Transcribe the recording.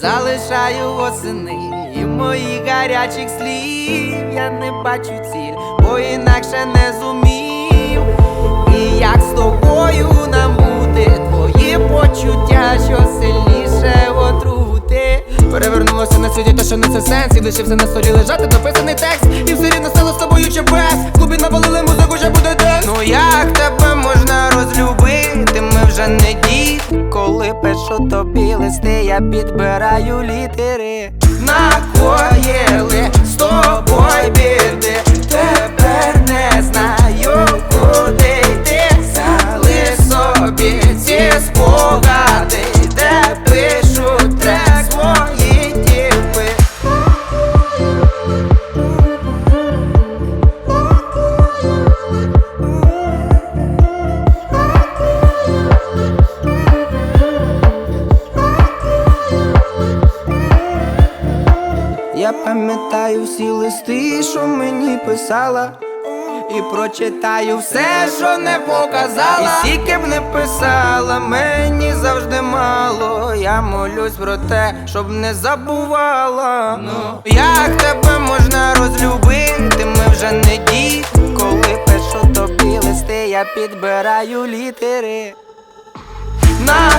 залишаю восени і моїх гарячих слів я не бачу ціль, бо інакше не зумів. І як з тобою нам бути, твої почуття, що сильніше отрути. Перевернулося на світі, те, що несе сенс, і лишився на столі лежати дописаний текст. І все рівно стало з тобою чи без. Тобі листи, я підбираю літери. на з Я пам'ятаю всі листи, що мені писала. І прочитаю все, що не показала. І скільки б не писала, мені завжди мало. Я молюсь про те, щоб не забувала. Ну, як тебе можна розлюбити? Ми вже не діти. Коли пишу тобі листи, я підбираю літери. На